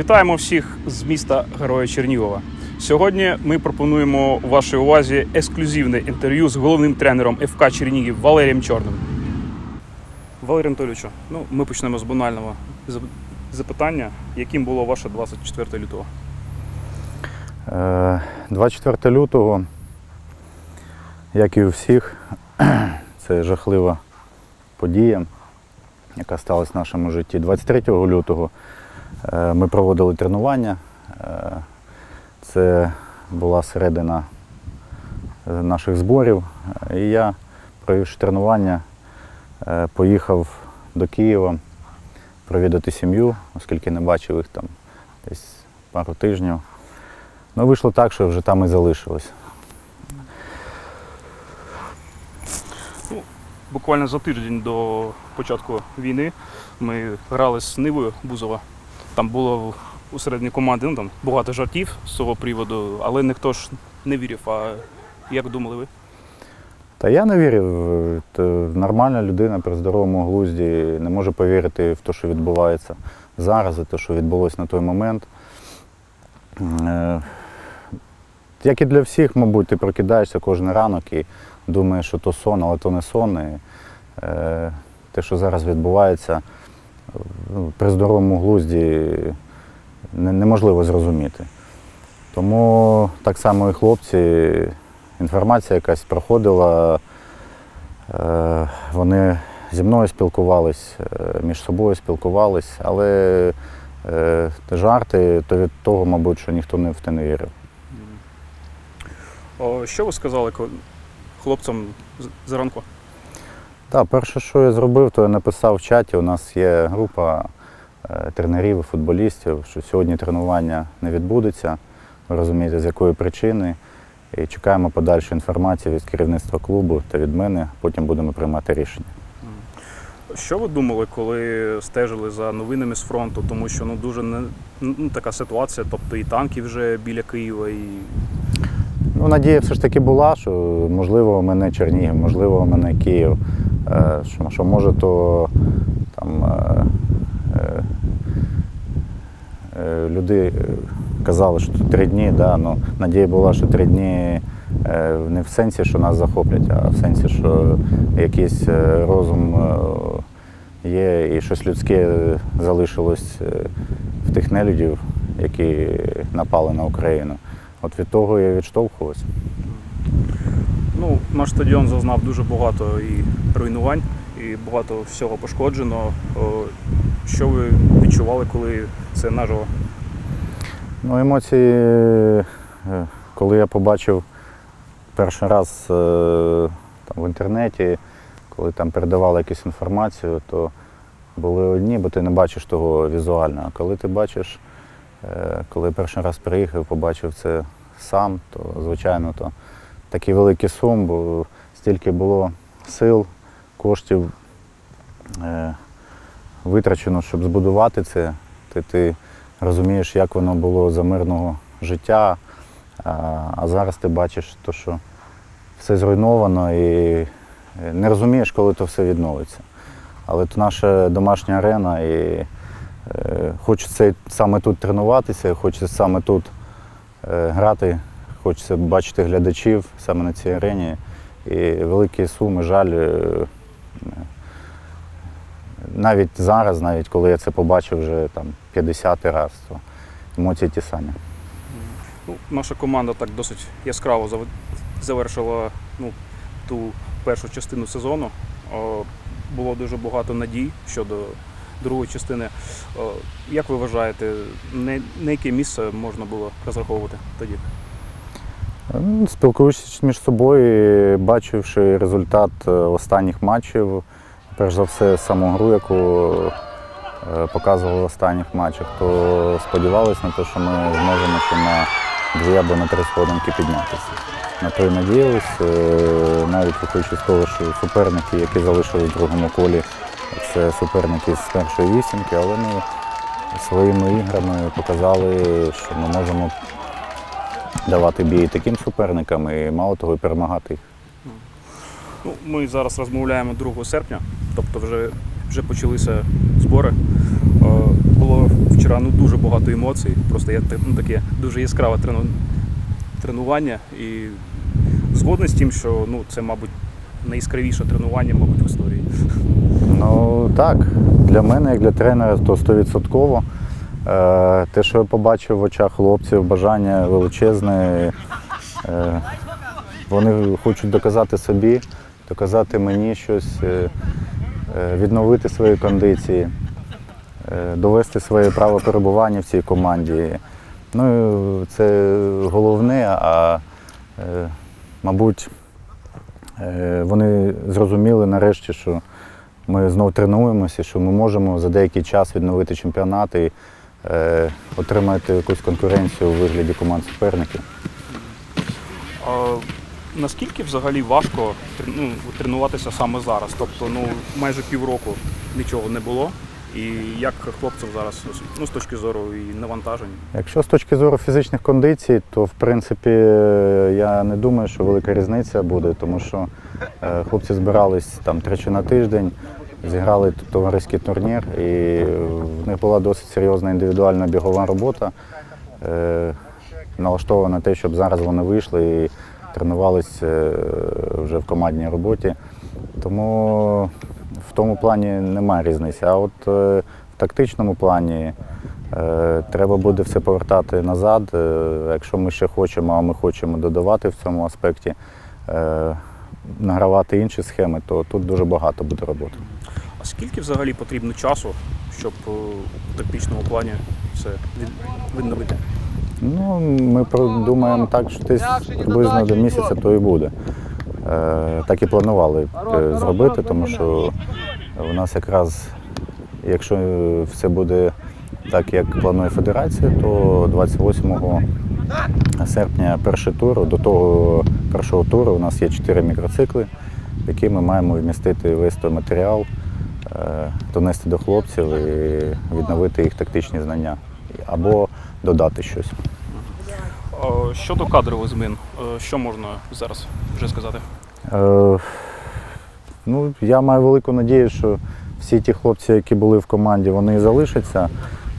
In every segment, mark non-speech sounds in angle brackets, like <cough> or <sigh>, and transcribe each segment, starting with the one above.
Вітаємо всіх з міста Героя Чернігова. Сьогодні ми пропонуємо вашій увазі ексклюзивне інтерв'ю з головним тренером ФК Чернігів Валерієм Чорним. Валерій Анатолійовичу, ну ми почнемо з банального запитання, яким було ваше 24 лютого? Е, 24 лютого, як і у всіх, <clears throat> це жахлива подія, яка сталася в нашому житті. 23 лютого е, ми проводили тренування. Е, Це була середина е, наших зборів. Е, І я, провівши тренування, е, поїхав до Києва провідати сім'ю, оскільки не бачив їх там десь пару тижнів. Ну, вийшло так, що вже там і залишилось. Буквально за тиждень до початку війни ми грали з Нивою Бузова. Там було у середній команди ну, там, багато жартів з цього приводу, але ніхто ж не вірив. А як думали ви? Та я не вірив. Нормальна людина при здоровому глузді не може повірити в те, що відбувається зараз, і те, що відбулося на той момент. Е, Як і для всіх, мабуть, ти прокидаєшся кожен ранок і думаєш, що то сон, але то не сон. І, е, те, що зараз відбувається, при здоровому глузді неможливо зрозуміти. Тому так само і хлопці, інформація якась проходила, е, вони зі мною спілкувались, е, між собою спілкувались, але е, жарти, то від того, мабуть, що ніхто не в те не вірив. Що ви сказали хлопцям зранку? Так, перше, що я зробив, то я написав в чаті. У нас є група е, тренерів і футболістів, що сьогодні тренування не відбудеться. Ви розумієте, з якої причини. І чекаємо подальшу інформацію від керівництва клубу та від мене. Потім будемо приймати рішення. Що ви думали, коли стежили за новинами з фронту? Тому що ну дуже не ну, така ситуація, тобто і танки вже біля Києва, і Ну, надія все ж таки була, що можливо у мене Чернігів, можливо, у мене Київ. Е, Що, що може, то там е, е, люди казали, що три дні, да, ну, надія була, що три дні не в сенсі, що нас захоплять, а в сенсі, що якийсь розум є і щось людське залишилось в тих нелюдів, які напали на Україну. От від того я відштовхувався. ну наш стадіон зазнав дуже багато і руйнувань, і багато всього пошкоджено. Що ви відчували, коли це наживо? Ну, емоції, е, коли я побачив перший раз е, там, в інтернеті, коли там передавали якусь інформацію, то були одні, бо ти не бачиш того візуально. А коли ти бачиш, коли перший раз приїхав, побачив це сам, то звичайно то такий великий сум, бо стільки було сил, коштів е, витрачено, щоб збудувати це. Ти, ти розумієш, як воно було за мирного життя, а, зараз ти бачиш, то, що все зруйновано і е, не розумієш, коли то все відновиться. Але то наша домашня арена і е, хочеться саме тут тренуватися, хочеться саме тут е, грати, хочеться бачити глядачів саме на цій арені. І великі суми, жаль. е, навіть зараз, навіть коли я це побачив вже там 50-й раз, то емоції ті самі. Ну, наша команда так досить яскраво завершила ну, ту першу частину сезону. Було дуже багато надій щодо другої частини. Як ви вважаєте, на, яке місце можна було розраховувати тоді? Ну, Спілкуючись між собою, бачивши результат е, останніх матчів, перш за все саму гру, яку е, показували в останніх матчах, то сподівалися на те, що ми зможемо ще на дві або на три сходинки піднятися. На то й надіялись, е, навіть виходячи з того, що суперники, які залишились в другому колі, це суперники з першої вісімки, але ми своїми іграми показали, що ми можемо давати бій таким суперникам і мало того перемагати їх. Ну, ми зараз розмовляємо 2 серпня, тобто вже, вже почалися збори. Було вчора ну, дуже багато емоцій. Просто я ну, таке дуже яскраве трену... тренування. І згоден з тим, що ну, це, мабуть, найяскравіше тренування, мабуть, в історії. Ну так, для мене, як для тренера, то 100%. Е, Те, що я побачив в очах хлопців, бажання величезне. Е, Вони хочуть доказати собі, доказати мені щось, е, відновити свої кондиції, довести своє право перебування в цій команді. Ну, це головне, а мабуть, вони зрозуміли нарешті, що ми знову тренуємося, що ми можемо за деякий час відновити чемпіонат і е, отримати якусь конкуренцію у вигляді команд суперників. А, наскільки взагалі важко ну, тренуватися саме зараз? Тобто, ну, майже півроку нічого не було. І як хлопців зараз ну, з точки зору і навантажень? Якщо з точки зору фізичних кондицій, то в принципі я не думаю, що велика різниця буде, тому що е, хлопці збирались там тричі на тиждень, зіграли товариський турнір, і в них була досить серйозна індивідуальна бігова робота, е, налаштована на те, щоб зараз вони вийшли і тренувались е, вже в командній роботі. Тому в тому плані немає різниці. А от е, в тактичному плані треба буде все повертати назад. Якщо ми ще хочемо, а ми хочемо додавати в цьому аспекті, награвати інші схеми, то тут дуже багато буде роботи. Скільки взагалі потрібно часу, щоб е, у тактичному плані все відновити? Ну, ми думаємо так, що десь приблизно до місяця то і буде. Е, так і планували е, зробити, тому що у нас якраз, якщо все буде так, як планує федерація, то 28 серпня перший тур. До того першого туру у нас є чотири мікроцикли, в які ми маємо вмістити весь той матеріал, донести до хлопців і відновити їх тактичні знання або додати щось. Щодо кадрових змін, е, що можна зараз вже сказати? Е, ну, я маю велику надію, що всі ті хлопці, які були в команді, вони і залишаться.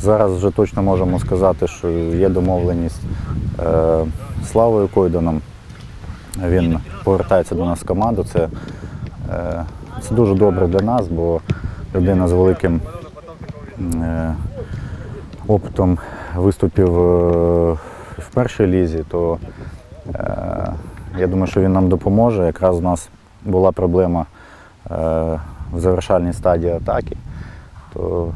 Зараз вже точно можемо сказати, що є домовленість е, Славою Койданом. Він повертається до нас в команду. Це, е, це дуже добре для нас, бо людина з великим е, опитом виступів е, в першій лізі, то е, я думаю, що він нам допоможе. Якраз у нас була проблема в завершальній стадії атаки. То,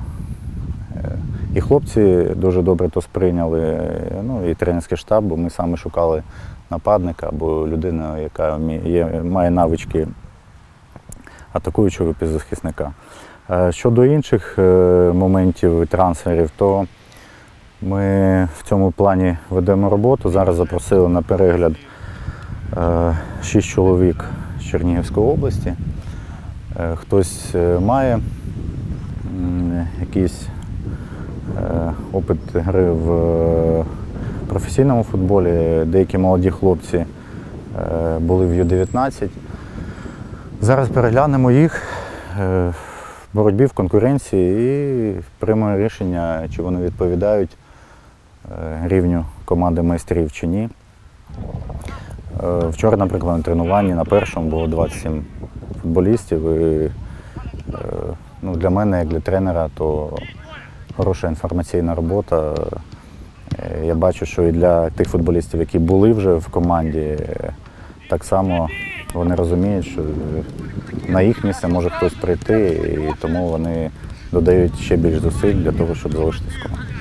і хлопці дуже добре то сприйняли, ну і тренерський штаб, бо ми саме шукали нападника або людину, яка має навички атакуючого півзахисника. Е, Щодо інших е, моментів і трансферів, то ми в цьому плані ведемо роботу. Зараз запросили на перегляд е, шість чоловік з Чернігівської області. Хтось має якийсь опит гри в професійному футболі. Деякі молоді хлопці були в Ю-19. Зараз переглянемо їх боротьбі, в конкуренції і приймемо рішення, чи вони відповідають е, рівню команди майстрів чи ні. Е, Вчора, наприклад, на тренуванні на першому було 27 футболістів. І, е, ну, для мене, як для тренера, то хороша інформаційна робота. Я бачу, що і для тих футболістів, які були вже в команді, так само вони розуміють, що на їх місце може хтось прийти, і тому вони додають ще більш зусиль для того, щоб залишитись в команді.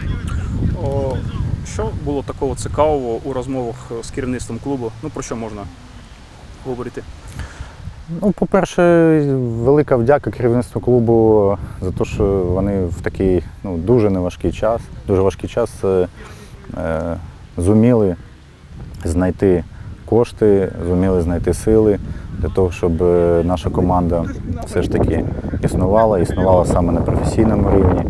Що було такого цікавого у розмовах з керівництвом клубу? Ну про що можна говорити? Ну, по-перше, велика вдяка керівництву клубу за те, що вони в такий ну, дуже неважкий час, дуже важкий час е, е, зуміли знайти кошти, зуміли знайти сили для того, щоб е, наша команда все ж таки існувала, існувала саме на професійному рівні.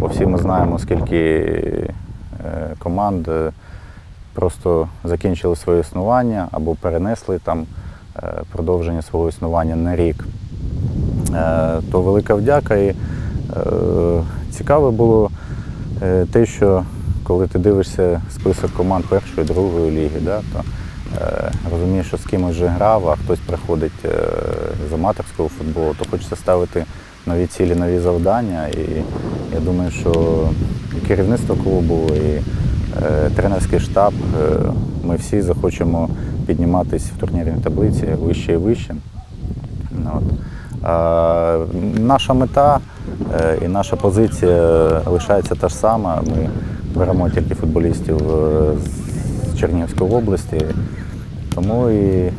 Бо всі ми знаємо, скільки е, команд е, просто закінчили своє існування або перенесли там продовження свого існування на рік. То велика вдяка. І е, цікаво було те, що коли ти дивишся список команд першої, другої ліги, да, то розумієш, що з кимось вже грав, а хтось приходить е, з аматорського футболу, то хочеться ставити нові цілі, нові завдання. І я думаю, що і керівництво клубу, і е, тренерський штаб, е, ми всі захочемо підніматися в турнірній таблиці вище і вище. Ну, От. А, наша мета е, і наша позиція лишається та ж сама. Ми беремо тільки футболістів е, з Чернігівської області. Тому і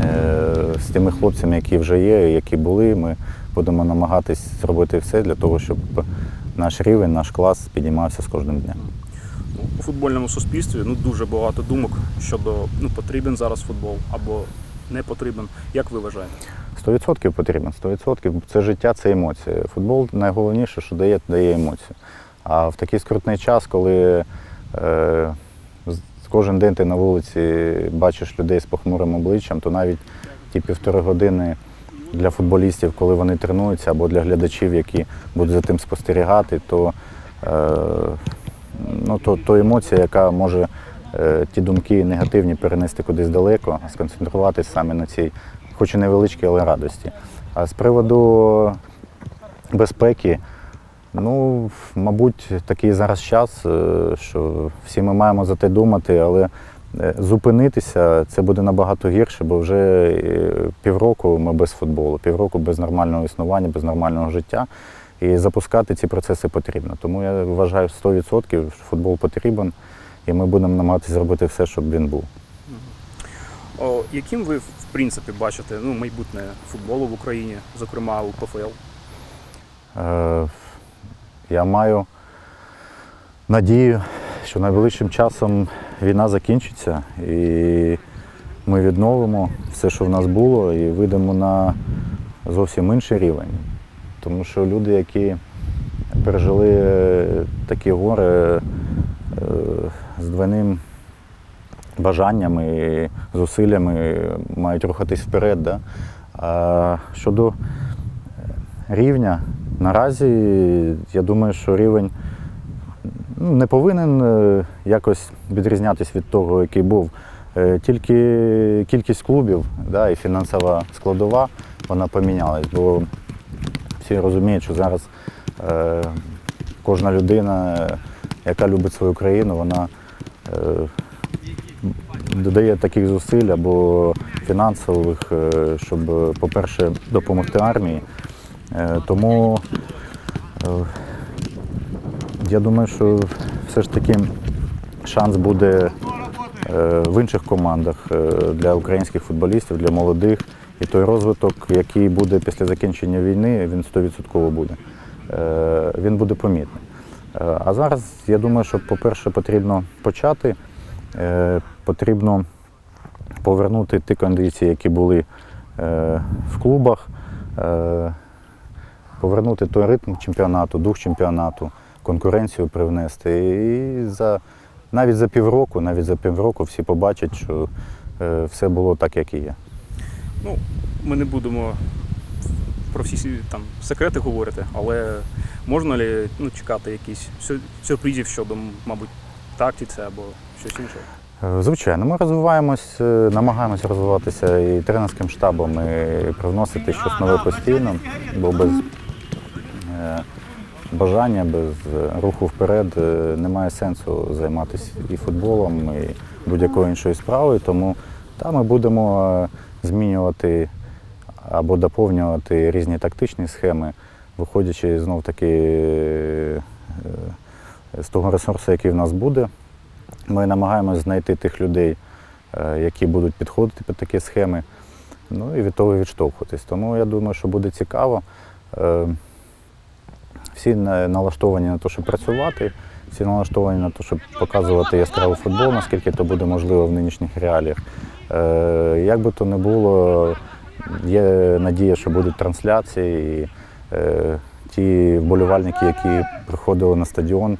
е, з тими хлопцями, які вже є, які були, ми будемо намагатись зробити все для того, щоб наш рівень, наш клас піднімався з кожним днем. У футбольному суспільстві ну, дуже багато думок щодо ну, потрібен зараз футбол або не потрібен. Як ви вважаєте? 100% потрібен, 100%. Це життя, це емоції. Футбол найголовніше, що дає, дає емоції. А в такий скрутний час, коли е, кожен день ти на вулиці бачиш людей з похмурим обличчям, то навіть ті півтори години для футболістів, коли вони тренуються, або для глядачів, які будуть за тим спостерігати, то, е, ну, то, то емоція, яка може е, ті думки негативні перенести кудись далеко, сконцентруватись саме на цій, хоч і невеличкій, але радості. А з приводу безпеки, ну, мабуть, такий зараз час, е, що всі ми маємо за те думати, але е, зупинитися це буде набагато гірше, бо вже е, півроку ми без футболу, півроку без нормального існування, без нормального життя. І запускати ці процеси потрібно. Тому я вважаю 100%, що футбол потрібен, і ми будемо намагатися зробити все, щоб він був. О, яким ви в принципі бачите ну, майбутнє футболу в Україні, зокрема у ПФЛ? Е, Я маю надію, що найближчим часом війна закінчиться і ми відновимо все, що в нас було, і вийдемо на зовсім інший рівень. Тому що люди, які пережили е, такі гори е, з двойним бажанням і зусиллями, мають рухатись вперед. Да? А щодо рівня. Наразі я думаю, що рівень ну, не повинен е, якось відрізнятися від того, який був. Е, Тільки кількість клубів да, і фінансова складова вона помінялась, бо всі розуміють, що зараз е, кожна людина, яка любить свою країну, вона е, додає таких зусиль або фінансових, е, щоб, по-перше, допомогти армії. Е, Тому е, я думаю, що все ж таки шанс буде е, в інших командах для українських футболістів, для молодих. І той розвиток, який буде після закінчення війни, він 100% буде. Він буде помітний. А зараз я думаю, що, по-перше, потрібно почати, потрібно повернути ті кондиції, які були в клубах, повернути той ритм чемпіонату, дух чемпіонату, конкуренцію привнести. І за, навіть за півроку, навіть за півроку всі побачать, що е, все було так, як і є. Ну, ми не будемо про всі там секрети говорити, але можна ли ну, чекати якісь сюрпризів щодо, мабуть, тактиці або щось інше? Е, Звичайно, ми розвиваємось, е, намагаємося розвиватися і тренерським штабом, і привносити щось нове постійно, бо без бажання, без е, руху вперед е, немає сенсу займатися і футболом, і будь-якою іншою справою. Тому та, ми будемо е, змінювати або доповнювати різні тактичні схеми, виходячи знов таки е, з того ресурсу, який в нас буде. Ми намагаємося знайти тих людей, е, які будуть підходити під такі схеми, ну і від того відштовхуватись. Тому я думаю, що буде цікаво. Всі налаштовані на те, щоб працювати, всі налаштовані на те, щоб показувати яскравий футбол, наскільки це буде можливо в нинішніх реаліях. Е, Як би то не було, є надія, що будуть трансляції. І, е, ті вболівальники, які приходили на стадіон,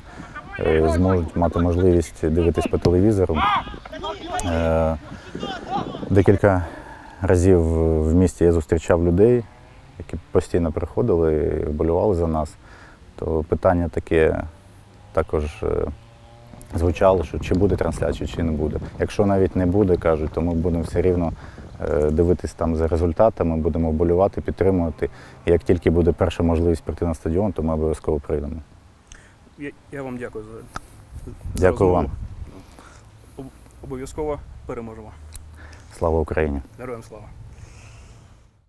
е, зможуть мати можливість дивитись по телевізору. Декілька разів в місті я зустрічав людей, які постійно приходили і вболівали за нас. То питання таке також е, звучало, що чи буде трансляція, чи не буде. Якщо навіть не буде, кажуть, то ми будемо все рівно е, дивитись там за результатами, будемо вболівати, підтримувати. І як тільки буде перша можливість прийти на стадіон, то ми обов'язково прийдемо. Я, я вам дякую за, за Дякую розмову. вам. Об- Обов'язково переможемо. Слава Україні! Героям слава!